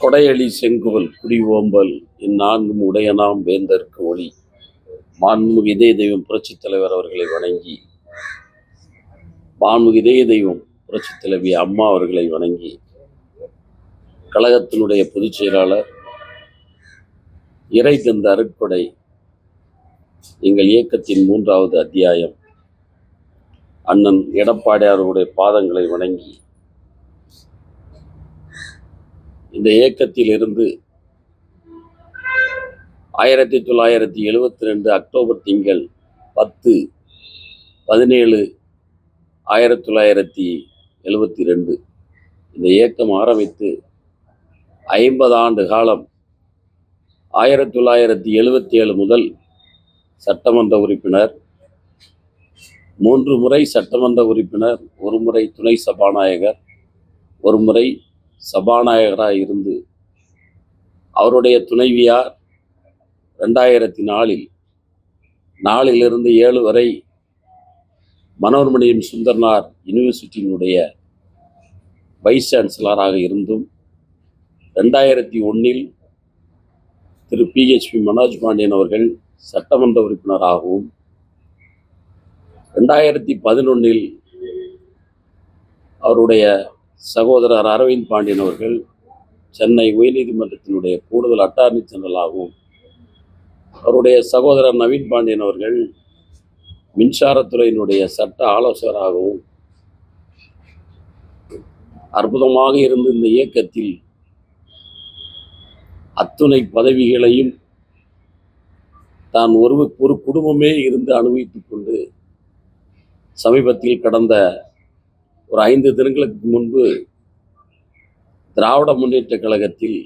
கொடையளி செங்கோல் குடிவோம்பல் இந்நான்கும் உடையனாம் வேந்தற்கு ஒளி. மாண்புமிகு இதய தெய்வம் புரட்சித் தலைவர் அவர்களை வணங்கி மாண்புமிகு இதய தெய்வம் புரட்சி தலைவி அம்மா அவர்களை வணங்கி கழகத்தினுடைய பொதுச் செயலாளர் இறை தந்த அருட்கொடை எங்கள் இயக்கத்தின் மூன்றாவது அத்தியாயம் அண்ணன் எடப்பாடியாருடைய பாதங்களை வணங்கி இந்த இயக்கத்தில் இருந்து ஆயிரத்தி தொள்ளாயிரத்தி எழுபத்தி ரெண்டு அக்டோபர் திங்கள் பத்து பதினேழு ஆயிரத்தி தொள்ளாயிரத்தி எழுபத்தி ரெண்டு இந்த இயக்கம் ஆரம்பித்து ஐம்பது ஆண்டு காலம் ஆயிரத்தி தொள்ளாயிரத்தி எழுபத்தி ஏழு முதல் சட்டமன்ற உறுப்பினர் மூன்று முறை சட்டமன்ற உறுப்பினர் ஒரு முறை துணை சபாநாயகர் ஒரு முறை சபாநாயகராக இருந்து அவருடைய துணைவியார் ரெண்டாயிரத்தி நாலில் நாலிலிருந்து ஏழு வரை மனோர்மணியம் சுந்தர்னார் யூனிவர்சிட்டியினுடைய வைஸ் சான்சலராக இருந்தும் ரெண்டாயிரத்தி ஒன்றில் திரு பிஹெச்பி மனோஜ் பாண்டியன் அவர்கள் சட்டமன்ற உறுப்பினராகவும் ரெண்டாயிரத்தி பதினொன்றில் அவருடைய சகோதரர் அரவிந்த் பாண்டியன் அவர்கள் சென்னை உயர்நீதிமன்றத்தினுடைய கூடுதல் அட்டார்னி ஜெனரலாகவும் அவருடைய சகோதரர் நவீன் பாண்டியன் அவர்கள் மின்சாரத்துறையினுடைய சட்ட ஆலோசகராகவும் அற்புதமாக இருந்த இந்த இயக்கத்தில் அத்துணை பதவிகளையும் தான் ஒரு ஒரு குடும்பமே இருந்து அனுபவித்துக் கொண்டு சமீபத்தில் கடந்த ஒரு ஐந்து தினங்களுக்கு முன்பு திராவிட முன்னேற்ற கழகத்தில்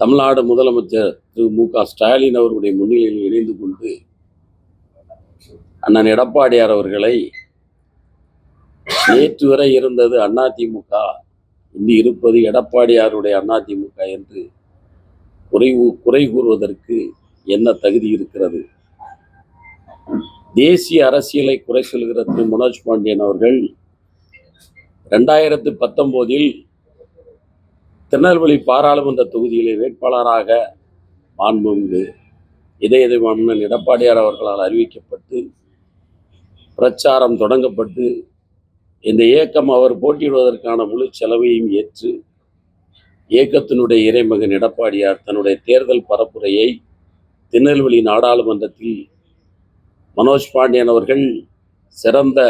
தமிழ்நாடு முதலமைச்சர் திரு மு க ஸ்டாலின் அவர்களுடைய முன்னிலையில் இணைந்து கொண்டு அண்ணன் எடப்பாடியார் அவர்களை நேற்று வரை இருந்தது அதிமுக இன்று இருப்பது எடப்பாடியாருடைய அதிமுக என்று குறை குறை கூறுவதற்கு என்ன தகுதி இருக்கிறது? தேசிய அரசியலை குறை சொல்கிற திரு மனோஜ் பாண்டியன் அவர்கள் ரெண்டாயிரத்து பத்தொம்போதில் திருநெல்வேலி பாராளுமன்ற தொகுதியிலே வேட்பாளராக மாண்புமிகு இதய தெய்வம் எடப்பாடியார் அவர்களால் அறிவிக்கப்பட்டு பிரச்சாரம் தொடங்கப்பட்டு இந்த இயக்கம் அவர் போட்டியிடுவதற்கான முழு செலவையும் ஏற்று இயக்கத்தினுடைய இறைமகன் எடப்பாடியார் தன்னுடைய தேர்தல் பரப்புரையை திருநெல்வேலி நாடாளுமன்றத்தில் மனோஜ் பாண்டியன் அவர்கள் சிறந்த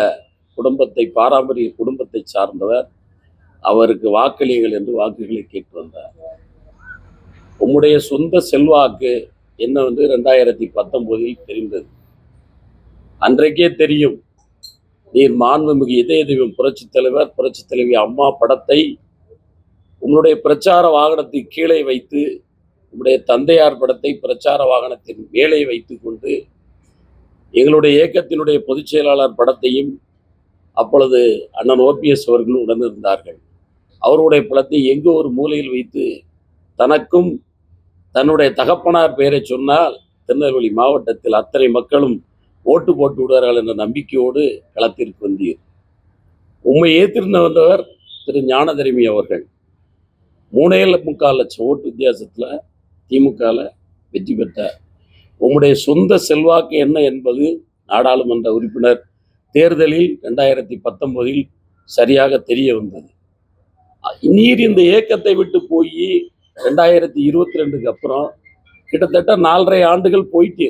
குடும்பத்தை பாரம்பரிய குடும்ப சார்ந்தவர். அவருக்கு வாக்களியுங்கள் என்று வாக்குகளை கேட்டு வந்தார். உம்முடைய சொந்த செல்வாக்கு என்ன வந்து ரெண்டாயிரத்தி பத்தொன்பதில் தெரிந்தது. அன்றைக்கே தெரியும். நீர் மாண்புமிகு இதய தெய்வம் புரட்சித் தலைவர் புரட்சித் தலைவி அம்மா படத்தை உங்களுடைய பிரச்சார வாகனத்தை கீழே வைத்து உங்களுடைய தந்தையார் படத்தை பிரச்சார வாகனத்தின் மேலே வைத்து கொண்டு எங்களுடைய இயக்கத்தினுடைய பொதுச் செயலாளர் படத்தையும் அப்பொழுது அண்ணன் ஓபிஎஸ் அவர்களும் உடனிருந்தார்கள். அவருடைய பழத்தை எங்கோ ஒரு மூலையில் வைத்து தனக்கும் தன்னுடைய தகப்பனார் பெயரை சொன்னால் திருநெல்வேலி மாவட்டத்தில் அத்தனை மக்களும் ஓட்டு போட்டு விடுவார்கள் என்ற நம்பிக்கையோடு களத்திற்கு வந்தீர். உண்மை ஏற்றிருந்த வந்தவர் திரு ஞானதரிமி அவர்கள். மூணே முக்கால் லட்சம் ஓட்டு வித்தியாசத்தில் திமுகவில் வெற்றி பெற்றார். உம்முடைய சொந்த செல்வாக்கு என்ன என்பது நாடாளுமன்ற உறுப்பினர் தேர்தலில் ரெண்டாயிரத்தி பத்தொன்பதில் சரியாக தெரிய வந்தது. நீர் இந்த இயக்கத்தை விட்டு போய் ரெண்டாயிரத்தி இருபத்தி ரெண்டுக்கு அப்புறம் கிட்டத்தட்ட நாலரை ஆண்டுகள் போயிட்டே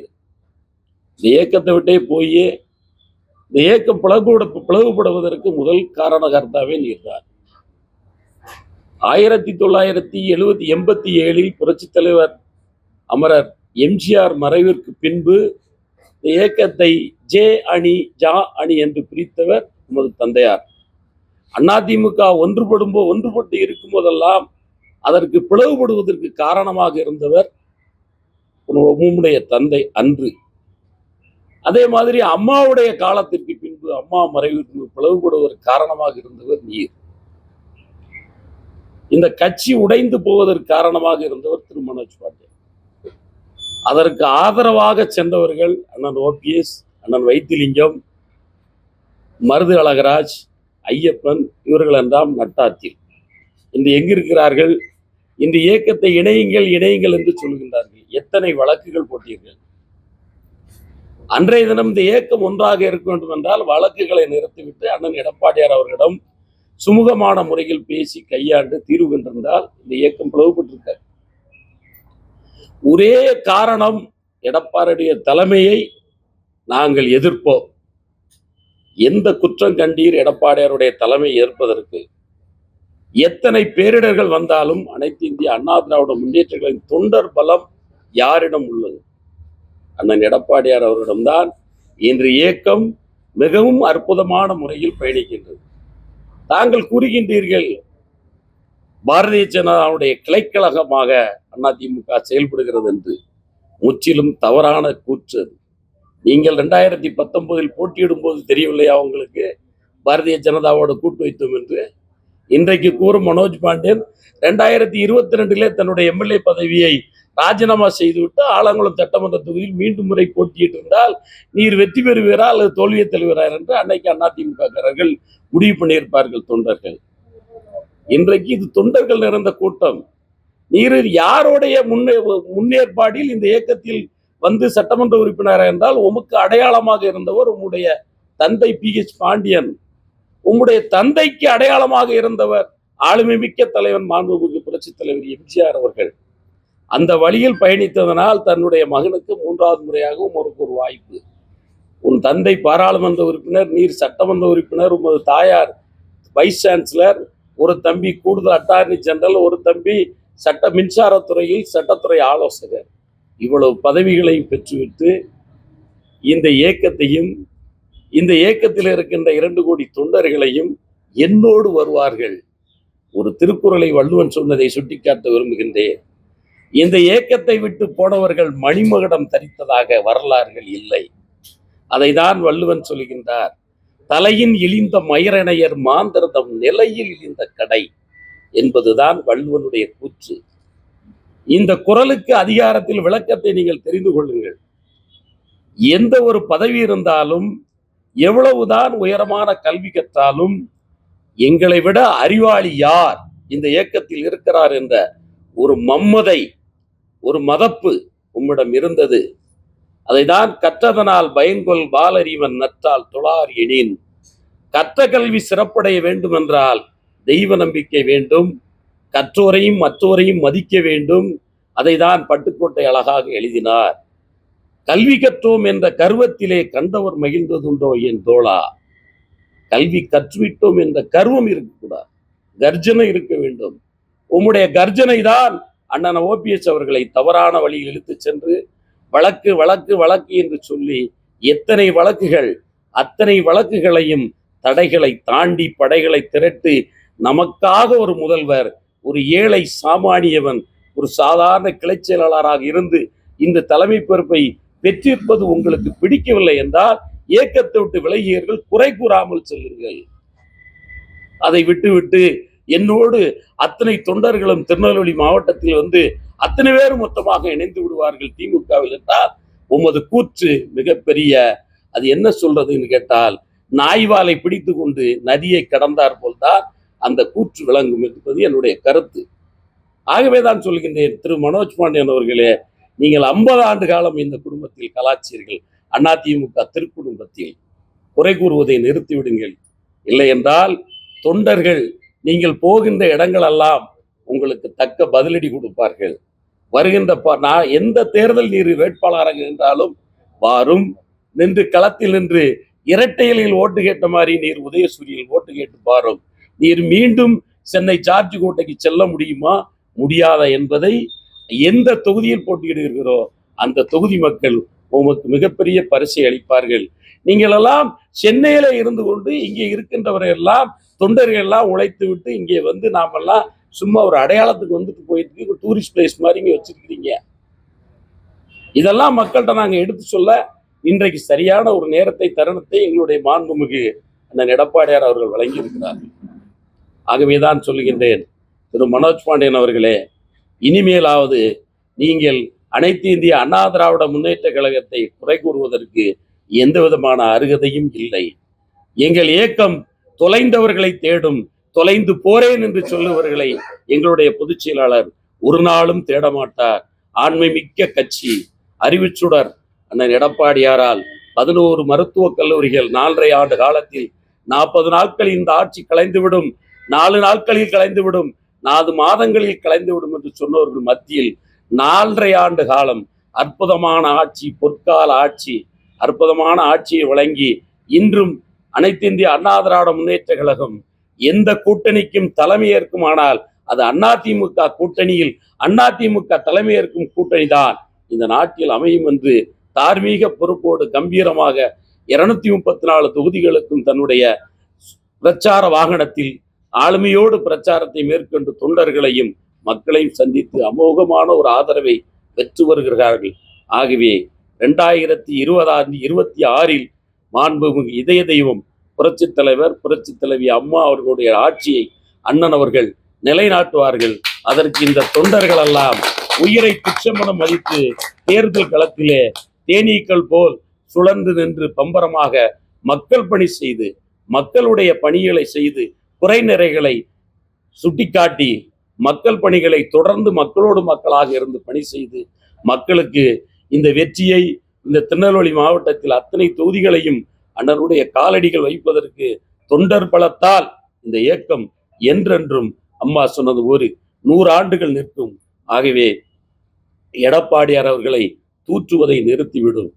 இந்த இயக்கத்தை விட்டே போய் இந்த இயக்கம் பிளவுபட பிளவுபடுவதற்கு முதல் காரணகர்த்தாவே நீர்தான் ஆயிரத்தி தொள்ளாயிரத்தி எழுவத்தி எண்பத்தி ஏழில் புரட்சித் தலைவர் அமரர் எம்ஜிஆர் மறைவிற்கு பின்பு இந்த இயக்கத்தை ஜே அணி ஜா அணி என்று பிரித்தவர் நமது தந்தையார். அதிமுக ஒன்றுபடும் போ- ஒன்றுபட்டு இருக்கும் போதெல்லாம் அதற்கு பிளவுபடுவதற்கு காரணமாக இருந்தவர் உம்முடைய தந்தை அன்று. அதே மாதிரி அம்மாவுடைய காலத்திற்கு பின்பு அம்மா மறைவிற்கு பிளவுபடுவதற்கு காரணமாக இருந்தவர் நீர். இந்த கட்சி உடைந்து போவதற்கு காரணமாக இருந்தவர் திரு மனோஜ் பாண்டியன். அதற்கு ஆதரவாக சென்றவர்கள் அண்ணன் ஓபிஎஸ் அண்ணன் வைத்திலிங்கம் மருது அழகராஜ் ஐயப்பன் இவர்களெல்லாம் நட்டாத்தில். இன்று எங்கிருக்கிறார்கள்? இந்த இயக்கத்தை இணையுங்கள் இணையுங்கள் என்று சொல்கின்றார்கள். எத்தனை வழக்குகள் போட்டீர்கள்? அன்றைய தினம் இந்த இயக்கம் ஒன்றாக இருக்க வேண்டும் என்றால் வழக்குகளை நிறுத்திவிட்டு அண்ணன் எடப்பாடியார் அவர்களிடம் சுமூகமான முறையில் பேசி கையாண்டு தீர்வு கண்டிருந்தால் இந்த இயக்கம் பிளவுபட்டிருக்க ஒரே காரணம் எடப்பாடியுடைய தலைமையை நாங்கள் எதிர்ப்போம். எந்த குற்றம் கண்டீர் எடப்பாடியாருடைய தலைமை ஏற்பதற்கு? எத்தனை பேரிடர்கள் வந்தாலும் அனைத்து இந்திய அண்ணா திராவிட முன்னேற்றங்களின் தொண்டர் பலம் யாரிடம் உள்ளது? அண்ணன் எடப்பாடியார் அவரிடம்தான் இன்று இயக்கம் மிகவும் அற்புதமான முறையில் பயணிக்கின்றது. தாங்கள் கூறுகின்றீர்கள் பாரதிய ஜனதாவுடைய கிளைக்கழகமாக அதிமுக செயல்படுகிறது என்று. முற்றிலும் தவறான கூற்று அது. நீங்கள் ரெண்டாயிரத்தி பத்தொன்பதில் போட்டியிடும் போது தெரியவில்லையா உங்களுக்கு? பாரதிய ஜனதாவோட கூட்டு வைத்தோம் என்று. இன்றைக்கு கூறும் மனோஜ் பாண்டியன் ரெண்டாயிரத்தி இருபத்தி ரெண்டிலே தன்னுடைய எம்எல்ஏ பதவியை ராஜினாமா செய்துவிட்டு ஆலங்குளம் சட்டமன்ற தொகுதியில் மீண்டும் முறை போட்டியிட்டு இருந்தால் நீர் வெற்றி பெறுவீரா அல்லது தோல்வியை தருவீரார் என்று அன்னைக்கு அதிமுககாரர்கள் முடிவு பண்ணியிருப்பார்கள் தொண்டர்கள். இன்றைக்கு இது தொண்டர்கள் நிறைந்த கூட்டம். நீர் யாருடைய முன்னே முன்னேற்பாடில் இந்த இயக்கத்தில் வந்து சட்டமன்ற உறுப்பினராக என்றால் உமக்கு அடையாளமாக இருந்தவர் உம்முடைய தந்தை பி ஹெச் பாண்டியன். உம்முடைய தந்தைக்கு அடையாளமாக இருந்தவர் ஆளுமை மிக்க தலைவன் மாண்புமிகு புரட்சி தலைவர் எம்ஜிஆர் அவர்கள். அந்த வழியில் பயணித்ததனால் தன்னுடைய மகனுக்கு மூன்றாவது முறையாகவும் ஒரு ஒரு வாய்ப்பு. உன் தந்தை பாராளுமன்ற உறுப்பினர் நீர் சட்டமன்ற உறுப்பினர் உமது தாயார் வைஸ் சான்சலர் ஒரு தம்பி கூடுதல் அட்டார்னி ஜெனரல் ஒரு தம்பி சட்ட மின்சாரத்துறையில் சட்டத்துறை ஆலோசகர். இவ்வளவு பதவிகளையும் பெற்றுவிட்டு இந்த இயக்கத்தையும் இந்த இயக்கத்தில் இருக்கின்ற இரண்டு கோடி தொண்டர்களையும் என்னோடு வருவார்கள். ஒரு திருக்குறளை வள்ளுவன் சொன்னதை சுட்டிக்காட்ட விரும்புகின்றேன். இந்த இயக்கத்தை விட்டு போனவர்கள் மணிமகுடம் தரித்ததாக வரலாறுகள் இல்லை. அதை தான் வள்ளுவன் சொல்கின்றார். தலையின் இழிந்த மயிரணையர் மாந்திரதம் நிலையில் இழிந்த கடை என்பதுதான் வள்ளுவனுடைய கூற்று. இந்த குரலுக்கு அதிகாரத்தில் விளக்கத்தை நீங்கள் தெரிந்து கொள்ளுங்கள். எந்த ஒரு பதவி இருந்தாலும் எவ்வளவுதான் உயரமான கல்வி கற்றாலும் எங்களை விட அறிவாளி யார் இந்த இயக்கத்தில் இருக்கிறார் என்ற ஒரு மம்மதை ஒரு மதப்பு உம்மிடம் இருந்தது. அதைதான் கற்றதனால் பயன்கொள் பாலறிவன் நற்றால் தொழார் எனின் கற்ற கல்வி சிறப்படைய வேண்டுமென்றால் தெய்வ நம்பிக்கை வேண்டும். கற்றோரையும் மற்றோரையும் மதிக்க வேண்டும். அதை தான் பட்டுக்கோட்டை அழகாக எழுதினார். கல்வி கற்றோம் என்ற கர்வத்திலே கண்டவர் மகிழ்ந்ததுண்டோ என் தோழா? கல்வி கற்றுவிட்டோம் என்ற கர்வம் இருக்கக்கூடாது. கர்ஜனை இருக்க வேண்டும். உம்முடைய கர்ஜனை தான் அண்ணன் ஓபிஎஸ் அவர்களை தவறான வழியில் இழுத்து சென்று வழக்கு வழக்கு வழக்கு என்று சொல்லி எத்தனை வழக்குகள் அத்தனை வழக்குகளையும் தடைகளை தாண்டி படைகளை திரட்டு நமக்காக ஒரு முதல்வர் ஒரு ஏழை சாமானியவன் ஒரு சாதாரண கிளை செயலாளராக இருந்து இந்த தலைமை பொறுப்பை பெற்றிருப்பது உங்களுக்கு பிடிக்கவில்லை என்றால் இயக்கத்தை விட்டு விலகியர்கள் குறை கூறாமல் செல்லுங்கள். அதை விட்டுவிட்டு என்னோடு அத்தனை தொண்டர்களும் திருநெல்வேலி மாவட்டத்தில் வந்து அத்தனை பேரும் மொத்தமாக இணைந்து விடுவார்கள் திமுகவில் என்றால் உமது கூற்று மிகப்பெரிய அது என்ன சொல்றதுன்னு கேட்டால் நாய்வாலை பிடித்து கொண்டு நதியை கடந்தார் போல்தான் அந்த கூற்று விளங்கும் என்பது என்னுடைய கருத்து. ஆகவே தான் சொல்கின்றேன் திரு மனோஜ் பாண்டியன் அவர்களே நீங்கள் ஐம்பது ஆண்டு காலம் இந்த குடும்பத்தில் கலாச்சீர்கள் அதிமுக திருக்குடும்பத்தில் குறை கூறுவதை நிறுத்திவிடுங்கள் இல்லை என்றால் தொண்டர்கள் நீங்கள் போகின்ற இடங்களெல்லாம் உங்களுக்கு தக்க பதிலடி கொடுப்பார்கள். வருகின்ற ப- நான் எந்த தேர்தல் நீர் வேட்பாளராக நின்றாலும் வாரும். நின்று களத்தில் நின்று இரட்டையலில் ஓட்டு கேட்ட மாதிரி நீர் உதயசூரியில் ஓட்டு கேட்டு பாரும் நீர் மீண்டும் சென்னை ஜார்ஜ் கோட்டைக்கு செல்ல முடியுமா? முடியாத என்பதை எந்த தொகுதியில் போட்டியிடுகிறீர்களோ அந்த தொகுதி மக்கள் உமக்கு மிகப்பெரிய பரிசை அளிப்பார்கள். நீங்கள் எல்லாம் சென்னையில இருந்து கொண்டு இங்கே இருக்கின்றவரை எல்லாம் தொண்டர்கள் எல்லாம் உழைத்து விட்டு இங்கே வந்து நாமெல்லாம் சும்மா ஒரு அடையாளத்துக்கு வந்துட்டு போயிட்டு ஒரு டூரிஸ்ட் பிளேஸ் மாதிரி இங்கே வச்சிருக்கிறீங்க. இதெல்லாம் மக்கள்கிட்ட நாங்கள் எடுத்து சொல்ல இன்றைக்கு சரியான ஒரு நேரத்தை தருணத்தை எங்களுடைய மாண்புமிகு அண்ணன் எடப்பாடியார் அவர்கள் ஆகவே தான் சொல்லுகின்றேன். திரு மனோஜ் பாண்டியன் அவர்களே இனிமேலாவது நீங்கள் அனைத்து இந்திய அண்ணா திராவிட முன்னேற்ற கழகத்தை குறை கூறுவதற்கு எந்த விதமான அருகதையும் இல்லை. எங்கள் இயக்கம் தொலைந்தவர்களை தேடும் தொலைந்து போறேன் என்று சொல்லுவர்களை எங்களுடைய பொதுச் செயலாளர் ஒரு நாளும் தேடமாட்டார். ஆண்மை மிக்க கட்சி அறிவுச்சுடர் அண்ணன் எடப்பாடியாரால் பதினோரு மருத்துவக் கல்லூரிகள் நாலரை ஆண்டு காலத்தில் நாற்பது நாட்கள் இந்த ஆட்சி கலைந்துவிடும் நாலு நாட்களில் கலைந்துவிடும் நாலு மாதங்களில் கலைந்துவிடும் என்று சொன்னவர்கள் மத்தியில் நாலரை ஆண்டு காலம் அற்புதமான ஆட்சி பொற்கால ஆட்சி அற்புதமான ஆட்சியை வழங்கி இன்றும் அனைத்து இந்திய அண்ணா திராவிட முன்னேற்ற கழகம் எந்த கூட்டணிக்கும் தலைமையேற்குமானால் அது அதிமுக கூட்டணியில் அதிமுக தலைமையேற்கும் கூட்டணி தான் இந்த நாட்டில் அமையும் என்று தார்மீக பொறுப்போடு கம்பீரமாக இருநூத்தி முப்பத்தி நாலு தொகுதிகளுக்கும் தன்னுடைய பிரச்சார வாகனத்தில் ஆளுமையோடு பிரச்சாரத்தை மேற்கொண்டு தொண்டர்களையும் மக்களையும் சந்தித்து அமோகமான ஒரு ஆதரவை பெற்று வருகிறார்கள். ஆகவே ரெண்டாயிரத்தி இருபதாம் இருபத்தி ஆறில் மாண்புமிகு இதய தெய்வம் புரட்சித் தலைவர் புரட்சித் தலைவி அம்மா அவர்களுடைய ஆட்சியை அண்ணன் அவர்கள் நிலைநாட்டுவார்கள். அதற்கு இந்த தொண்டர்கள் எல்லாம் உயிரை துச்சமென மதித்து தேர்தல் களத்திலே தேனீக்கள் போல் சுழன்று நின்று பம்பரமாக மக்கள் பணி செய்து மக்களுடைய பணிகளை செய்து குறை நிறைகளை சுட்டிக்காட்டி மக்கள் பணிகளை தொடர்ந்து மக்களோடு மக்களாக இருந்து பணி செய்து மக்களுக்கு இந்த வெற்றியை இந்த திருநெல்வேலி மாவட்டத்தில் அத்தனை தொகுதிகளையும் அண்ணனுடைய காலடிகள் வைப்பதற்கு தொண்டர் பலத்தால் இந்த இயக்கம் என்றென்றும் அம்மா சொன்னது ஒரு நூறு ஆண்டுகள் நிற்கும். ஆகவே எடப்பாடியார் அவர்களை தூற்றுவதை நிறுத்திவிடும்.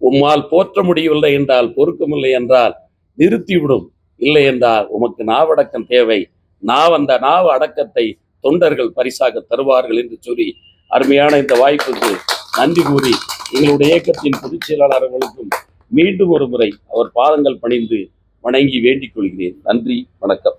உம்மால் போற்ற முடியவில்லை என்றால் பொறுக்கமில்லை என்றால் நிறுத்திவிடும். இல்லை என்றால் உமக்கு நாவடக்கம் தேவை. நாவ் அந்த நாவ அடக்கத்தை தொண்டர்கள் பரிசாக தருவார்கள் என்று சொல்லி அருமையான இந்த வாய்ப்புக்கு நன்றி கூறி எங்களுடைய இயக்கத்தின் பொதுச் செயலாளர் அவர்களுக்கும் மீண்டும் ஒரு முறை அவர் பாதங்கள் பணிந்து வணங்கி வேண்டிக் கொள்கிறேன். நன்றி வணக்கம்.